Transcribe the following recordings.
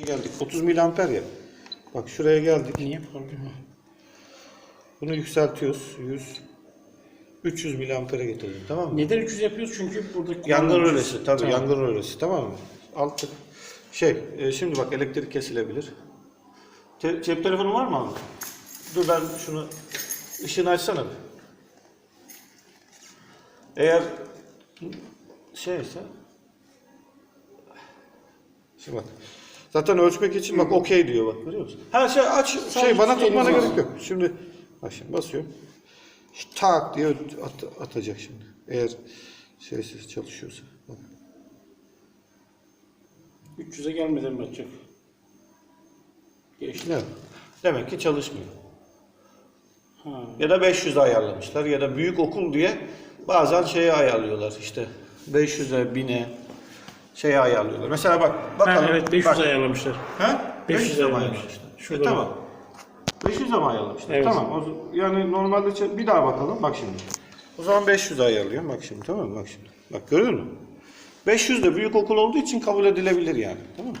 geldik. 30 miliamper ya. Bak şuraya geldik. Niye? Bunu yükseltiyoruz. 100 300 miliampere getirdik tamam mı? Neden 300 yapıyoruz? Çünkü burada Yangın rölesi tabii Tamam. yangın rölesi tamam mı? Altı şey e, şimdi bak elektrik kesilebilir. Te- cep telefonu var mı abi? Dur ben şunu ışığını açsana bir. Eğer şeyse Şimdi bak. Zaten ölçmek için bak okey diyor bak görüyor musun? Her şey aç şey bana tutmana gerek yok. Şimdi bak şimdi basıyorum. Şu Tak diye at- atacak şimdi. Eğer şeysiz çalışıyorsa. Bak. 300'e gelmeden mi atacak? Geçti. Ne? Demek ki çalışmıyor. Ha. Ya da 500'e ayarlamışlar ya da büyük okul diye bazen şeye ayarlıyorlar işte 500'e 1000'e şeye ayarlıyorlar. Mesela bak bakalım. Ha, evet 500 bak. ayarlamışlar. Ha? 500 500'e mi ayarlamışlar. ayarlamışlar? Şurada E, tamam. 500'e mi ayarlamışlar? Evet. Tamam. O yani normalde bir daha bakalım. Bak şimdi. O zaman 500 ayarlıyorum. Bak şimdi tamam mı? Bak şimdi. Bak görüyor musun? 500 de büyük okul olduğu için kabul edilebilir yani. Tamam mı?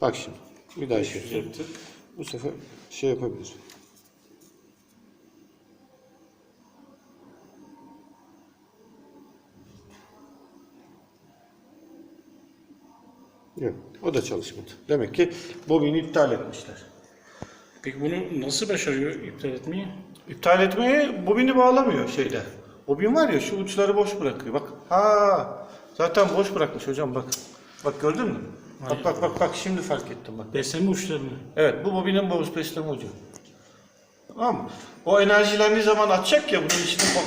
Bak şimdi. Bir daha şey. yaptık. Bu sefer şey yapabilir. Yok, o da çalışmadı. Demek ki bobini iptal etmişler. Peki bunu nasıl başarıyor iptal etmeyi? İptal etmeyi bobini bağlamıyor şeyde. Bobin var ya şu uçları boş bırakıyor. Bak. Ha. Zaten boş bırakmış hocam bak. Bak gördün mü? Bak bak bak bak şimdi fark ettim bak. Besleme uçlarını. Evet bu bobinin boz besleme ucu. Tamam mı? O enerjilendiği zaman atacak ya bunun içine